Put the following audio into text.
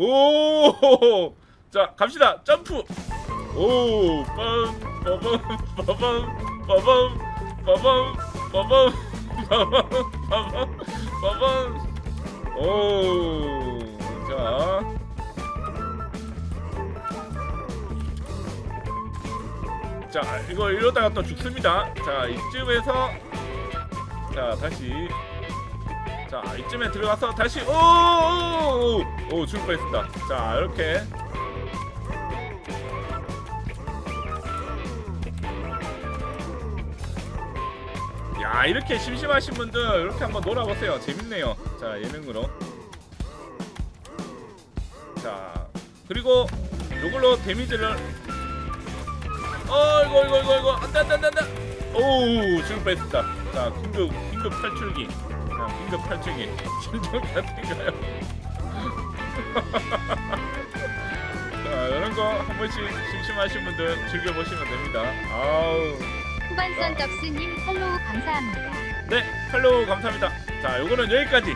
오! 자, 갑시다. 점프. 오! 빰 빠밤 빠밤 빠밤 빠밤 빠밤 빠밤 빠밤 빠밤 오! 자. 자, 이거 이러다가 또 죽습니다. 자, 이쯤에서 자, 다시 자, 이쯤에 들어가서 다시 오! 오! 오, 오 죽을 뻔했습니다. 자, 이렇게 야, 이렇게 심심하신 분들 이렇게 한번 놀아보세요. 재밌네요. 자, 예능으로. 자, 그리고 이걸로 데미지를 어, 이거 이거 이거 이거 안돼 안돼 안돼 안돼. 오, 죽을 뻔했습니다. 자, 긴급 긴급 탈출기. 자, 긴급 탈출기. 심정 같은가요? 자, 이런 거 한 번씩 심심하신 분들 즐겨 보시면 됩니다. 아우. 후반선 덕스님 팔로우 감사합니다. 네, 팔로우 감사합니다. 자, 요거는 여기까지.